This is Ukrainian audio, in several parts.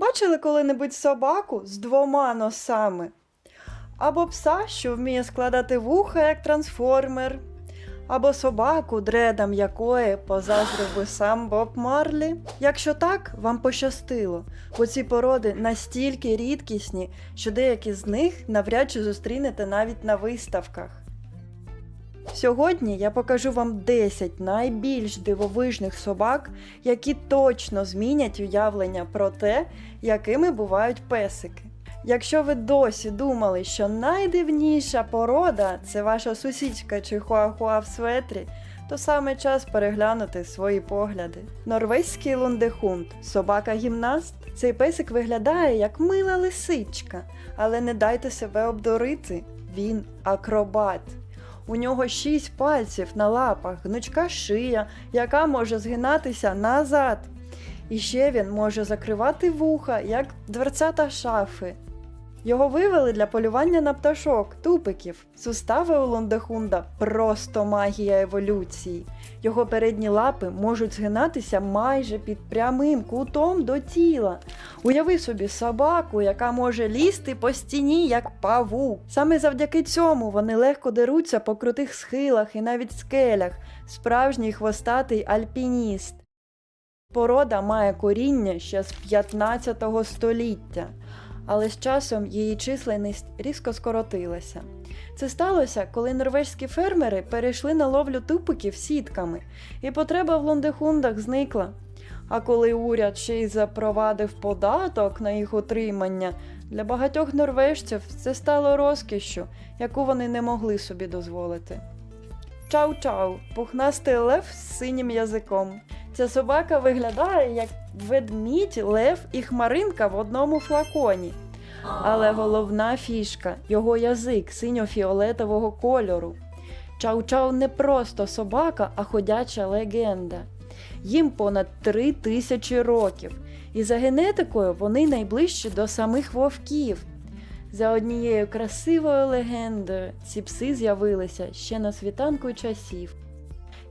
Бачили коли-небудь собаку з двома носами? Або пса, що вміє складати вуха, як трансформер, або собаку, дредам якої позаздрив би сам Боб Марлі. Якщо так, вам пощастило, бо ці породи настільки рідкісні, що деякі з них навряд чи зустрінете навіть на виставках. Сьогодні я покажу вам 10 найбільш дивовижних собак, які точно змінять уявлення про те, якими бувають песики. Якщо ви досі думали, що найдивніша порода це ваша сусідська чи хуахуа в светрі, то саме час переглянути свої погляди. Норвезький лундехунд, собака-гімнаст. Цей песик виглядає як мила лисичка, але не дайте себе обдурити. Він акробат. У нього шість пальців на лапах, гнучка шия, яка може згинатися назад. І ще він може закривати вуха, як дверцята шафи. Його вивели для полювання на пташок, тупиків. Сустави у лондехунда просто магія еволюції. Його передні лапи можуть згинатися майже під прямим кутом до тіла. Уяви собі собаку, яка може лізти по стіні, як павук. Саме завдяки цьому вони легко деруться по крутих схилах і навіть скелях. Справжній хвостатий альпініст. Порода має коріння ще з 15 століття, але з часом її численність різко скоротилася. Це сталося, коли норвежські фермери перейшли на ловлю тупиків сітками, і потреба в лондехундах зникла. А коли уряд ще й запровадив податок на їх утримання, для багатьох норвежців це стало розкішшю, яку вони не могли собі дозволити. Чау-чау, пухнастий лев з синім язиком. Ця собака виглядає як ведмідь, лев і хмаринка в одному флаконі. Але головна фішка його язик синьо-фіолетового кольору. Чау-чау не просто собака, а ходяча легенда. Їм понад три тисячі років, і за генетикою вони найближчі до самих вовків. За однією красивою легендою ці пси з'явилися ще на світанку часів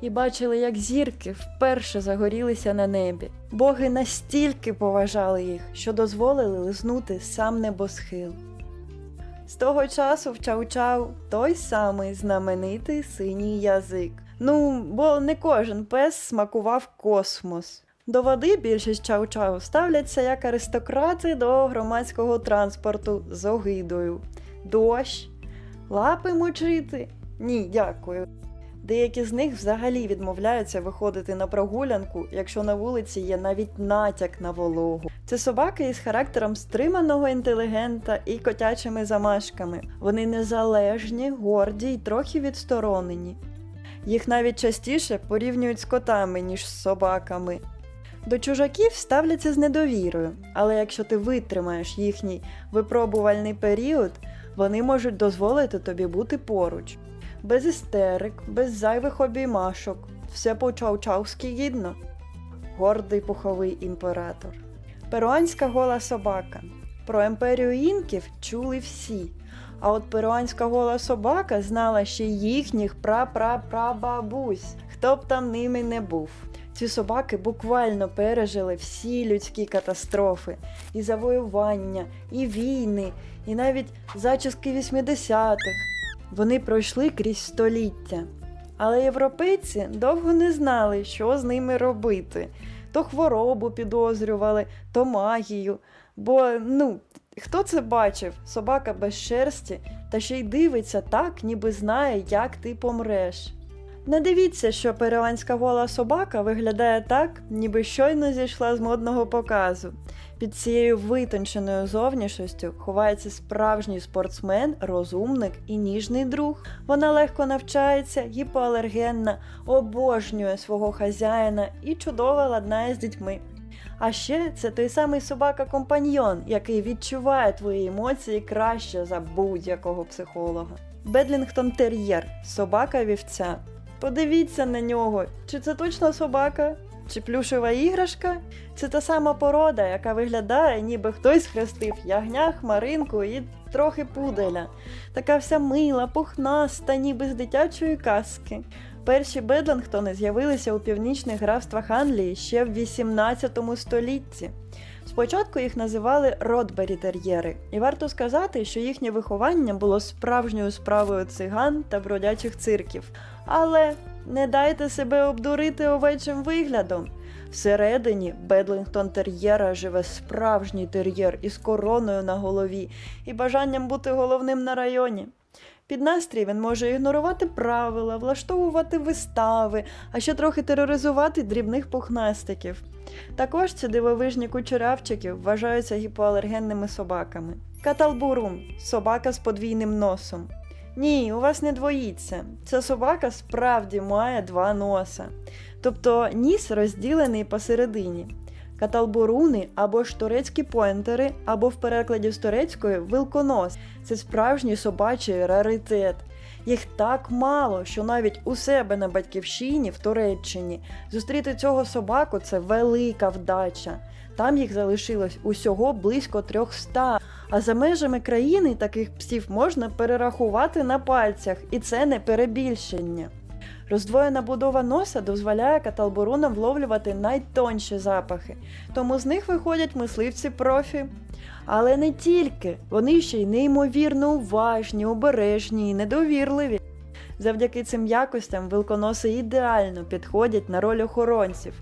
і бачили, як зірки вперше загорілися на небі. Боги настільки поважали їх, що дозволили лизнути сам небосхил. З того часу в Чау-Чау той самий знаменитий синій язик. Ну, бо не кожен пес смакував космос. До води більшість чау-чау ставляться як аристократи до громадського транспорту з огидою. Дощ, лапи мочити? Ні, дякую. Деякі з них взагалі відмовляються виходити на прогулянку, якщо на вулиці є навіть натяк на вологу. Це собаки із характером стриманого інтелігента і котячими замашками. Вони незалежні, горді й трохи відсторонені. Їх навіть частіше порівнюють з котами, ніж з собаками. До чужаків ставляться з недовірою, але якщо ти витримаєш їхній випробувальний період, вони можуть дозволити тобі бути поруч без істерик, без зайвих обіймашок, все по-чаучавськи гідно. Гордий пуховий імператор. Перуанська гола собака. Про імперію інків чули всі. А от перуанська гола собака знала ще їхніх пра-пра-прабабусь, хто б там ними не був. Ці собаки буквально пережили всі людські катастрофи, і завоювання, і війни, і навіть зачіски 80-х. Вони пройшли крізь століття. Але європейці довго не знали, що з ними робити. То хворобу підозрювали, то магію. Бо, ну, хто це бачив? Собака без шерсті, та ще й дивиться так, ніби знає, як ти помреш. Не дивіться, що перуанська гола собака виглядає так, ніби щойно зійшла з модного показу. Під цією витонченою зовнішністю ховається справжній спортсмен, розумник і ніжний друг. Вона легко навчається, гіпоалергенна, обожнює свого хазяїна і чудово ладнає з дітьми. А ще це той самий собака-компаньйон, який відчуває твої емоції краще за будь-якого психолога. Бедлінгтон тер'єр собака вівця. Подивіться на нього, чи це точно собака, чи плюшева іграшка? Це та сама порода, яка виглядає, ніби хтось хрестив ягня, хмаринку і трохи пуделя. Така вся мила, пухнаста, ніби з дитячої казки. Перші Бедлингтони з'явилися у північних графствах Англії ще в 18 столітті. Спочатку їх називали ротбері-тер'єри, і варто сказати, що їхнє виховання було справжньою справою циган та бродячих цирків. Але не дайте себе обдурити овечим виглядом. Всередині Бедлінгтон тер'єра живе справжній тер'єр із короною на голові і бажанням бути головним на районі. Під настрій він може ігнорувати правила, влаштовувати вистави, а ще трохи тероризувати дрібних пухнастиків. Також ці дивовижні кучерявчики вважаються гіпоалергенними собаками. Каталбурум собака з подвійним носом. Ні, у вас не двоїться. Ця собака справді має два носа. Тобто ніс розділений посередині. Каталборуни або ж турецькі поінтери, або в перекладі з турецької вилконос. Це справжній собачий раритет. Їх так мало, що навіть у себе на батьківщині в Туреччині зустріти цього собаку це велика вдача. Там їх залишилось усього близько 300, а за межами країни таких псів можна перерахувати на пальцях, і це не перебільшення. Роздвоєна будова носа дозволяє каталбурунам вловлювати найтонші запахи, тому з них виходять мисливці профі. Але не тільки, вони ще й неймовірно уважні, обережні і недовірливі. Завдяки цим якостям вилконоси ідеально підходять на роль охоронців.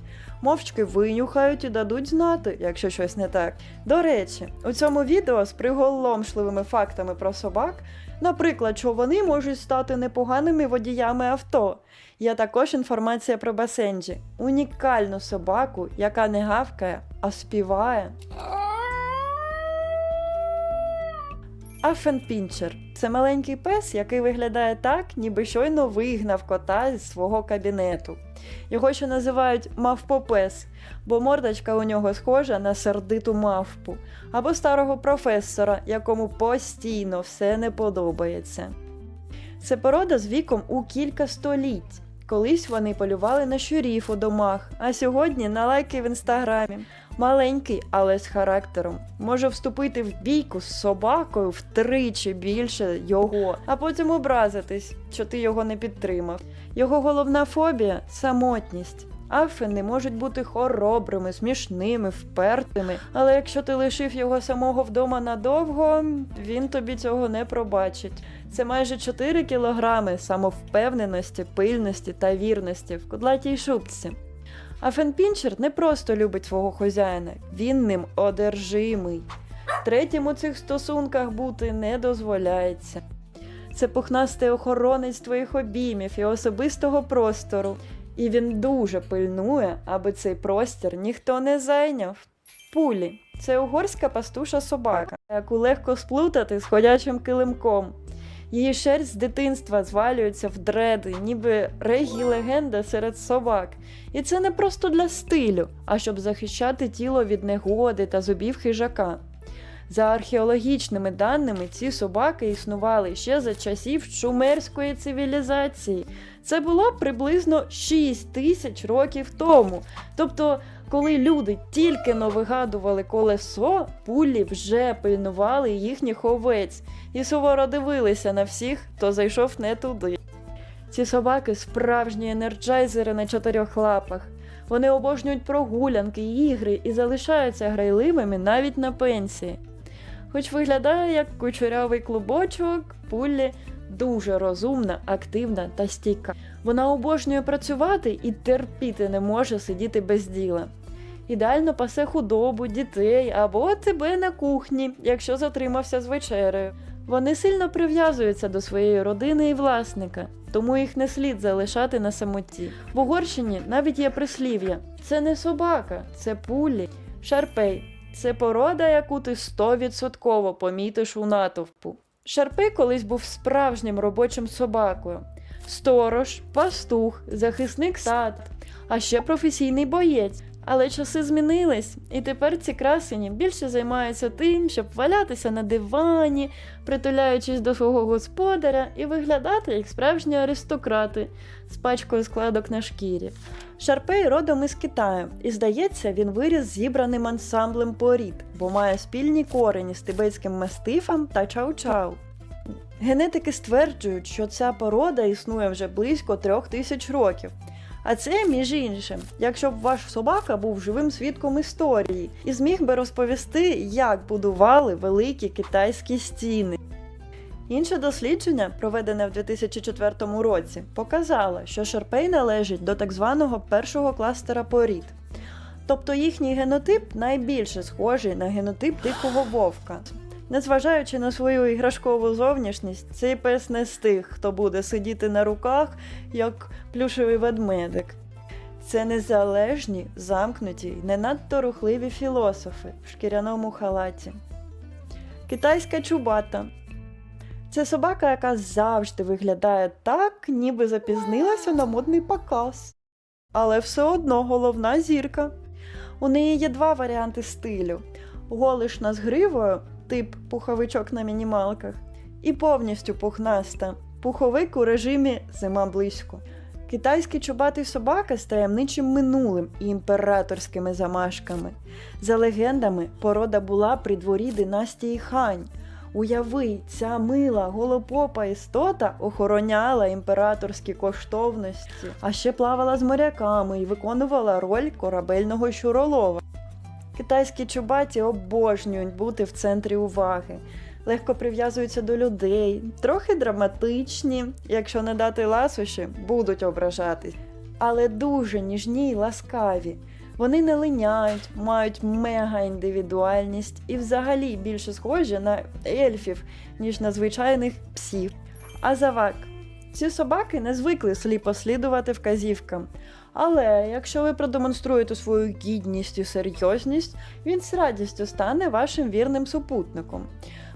Мовчки винюхають і дадуть знати, якщо щось не так. До речі, у цьому відео з приголомшливими фактами про собак, наприклад, що вони можуть стати непоганими водіями авто. Є також інформація про Басенджі, унікальну собаку, яка не гавкає, а співає. Афенпінчер це маленький пес, який виглядає так, ніби щойно вигнав кота з свого кабінету. Його ще називають мавпопес, бо мордочка у нього схожа на сердиту мавпу, або старого професора, якому постійно все не подобається. Це порода з віком у кілька століть. Колись вони полювали на щурів у домах, а сьогодні на лайки в інстаграмі. Маленький, але з характером. Може вступити в бійку з собакою втричі більше його, а потім образитись, що ти його не підтримав. Його головна фобія самотність. Афини можуть бути хоробрими, смішними, впертими, але якщо ти лишив його самого вдома надовго, він тобі цього не пробачить. Це майже 4 кілограми самовпевненості, пильності та вірності в кудлатій шубці. А Фенпінчер не просто любить свого хозяїна, він ним одержимий. Третім у цих стосунках бути не дозволяється. Це пухнастий охоронець твоїх обіймів і особистого простору, і він дуже пильнує, аби цей простір ніхто не зайняв. Пулі це угорська пастуша собака, яку легко сплутати з ходячим килимком. Її шерсть з дитинства звалюється в дреди, ніби регі легенда серед собак. І це не просто для стилю, а щоб захищати тіло від негоди та зубів хижака. За археологічними даними, ці собаки існували ще за часів шумерської цивілізації. Це було приблизно 6 тисяч років тому. Тобто, коли люди тільки но вигадували колесо, пулі вже пильнували їхніх овець і суворо дивилися на всіх, хто зайшов не туди. Ці собаки справжні енерджайзери на чотирьох лапах. Вони обожнюють прогулянки, ігри і залишаються грайливими навіть на пенсії. Хоч виглядає як кучерявий клубочок, пулі дуже розумна, активна та стійка. Вона обожнює працювати і терпіти не може сидіти без діла. Ідеально пасе худобу, дітей або тебе на кухні, якщо затримався з вечерею. Вони сильно прив'язуються до своєї родини і власника, тому їх не слід залишати на самоті. В Угорщині навіть є прислів'я: це не собака, це пулі. Шарпей це порода, яку ти 100% помітиш у натовпу. Шарпей колись був справжнім робочим собакою. Сторож, пастух, захисник сад, а ще професійний боєць. Але часи змінились, і тепер ці красені більше займаються тим, щоб валятися на дивані, притуляючись до свого господаря і виглядати як справжні аристократи з пачкою складок на шкірі. Шарпей родом із Китаю, і здається, він виріс зібраним ансамблем порід, бо має спільні корені з тибетським мастифом та чау-чау. Генетики стверджують, що ця порода існує вже близько трьох тисяч років. А це, між іншим, якщо б ваш собака був живим свідком історії і зміг би розповісти, як будували великі китайські стіни. Інше дослідження, проведене в 2004 році, показало, що шарпей належить до так званого першого кластера порід. Тобто їхній генотип найбільше схожий на генотип дикого вовка. Незважаючи на свою іграшкову зовнішність, цей пес не з тих, хто буде сидіти на руках, як плюшевий ведмедик. Це незалежні, замкнуті й не надто рухливі філософи в шкіряному халаті. Китайська чубата це собака, яка завжди виглядає так, ніби запізнилася на модний показ. Але все одно головна зірка. У неї є два варіанти стилю: голишна з гривою, тип пуховичок на мінімалках, і повністю пухнаста, пуховик у режимі зима близько. Китайський чубатий собака з таємничим минулим і імператорськими замашками. За легендами, порода була при дворі династії Хань. Уяви, ця мила голопопа істота охороняла імператорські коштовності, а ще плавала з моряками і виконувала роль корабельного щуролова. Китайські чубаті обожнюють бути в центрі уваги, легко прив'язуються до людей, трохи драматичні, якщо не дати ласощі, будуть ображатись, але дуже ніжні й ласкаві. Вони не линяють, мають мега індивідуальність і взагалі більше схожі на ельфів, ніж на звичайних псів. А завак. Ці собаки не звикли сліпо слідувати вказівкам. Але якщо ви продемонструєте свою гідність і серйозність, він з радістю стане вашим вірним супутником.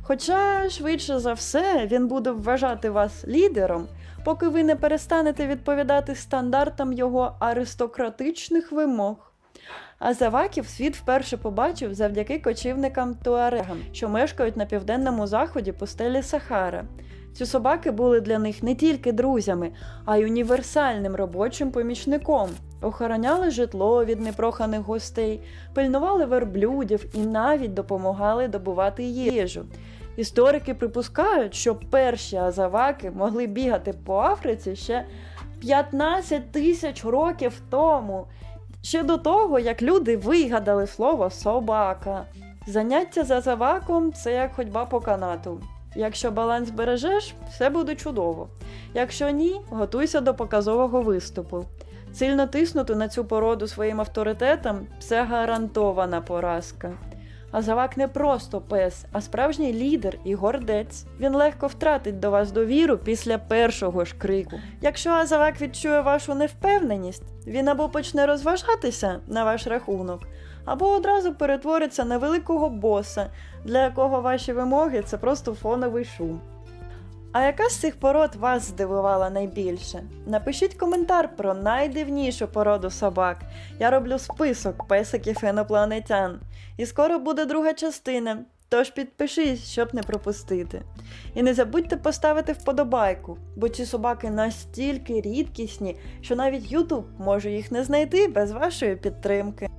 Хоча, швидше за все, він буде вважати вас лідером, поки ви не перестанете відповідати стандартам його аристократичних вимог. А заваків світ вперше побачив завдяки кочівникам туарегам, що мешкають на південному заході пустелі Сахара. Ці собаки були для них не тільки друзями, а й універсальним робочим помічником. Охороняли житло від непроханих гостей, пильнували верблюдів і навіть допомагали добувати їжу. Історики припускають, що перші азаваки могли бігати по Африці ще 15 тисяч років тому, ще до того, як люди вигадали слово собака. Заняття за заваком це як ходьба по канату. Якщо баланс бережеш, все буде чудово. Якщо ні, готуйся до показового виступу. Сильно тиснути на цю породу своїм авторитетом це гарантована поразка. Азавак не просто пес, а справжній лідер і гордець. Він легко втратить до вас довіру після першого ж крику. Якщо Азавак відчує вашу невпевненість, він або почне розважатися на ваш рахунок, або одразу перетвориться на великого боса, для якого ваші вимоги це просто фоновий шум. А яка з цих пород вас здивувала найбільше? Напишіть коментар про найдивнішу породу собак. Я роблю список песиків інопланетян. І скоро буде друга частина. Тож підпишись, щоб не пропустити. І не забудьте поставити вподобайку, бо ці собаки настільки рідкісні, що навіть YouTube може їх не знайти без вашої підтримки.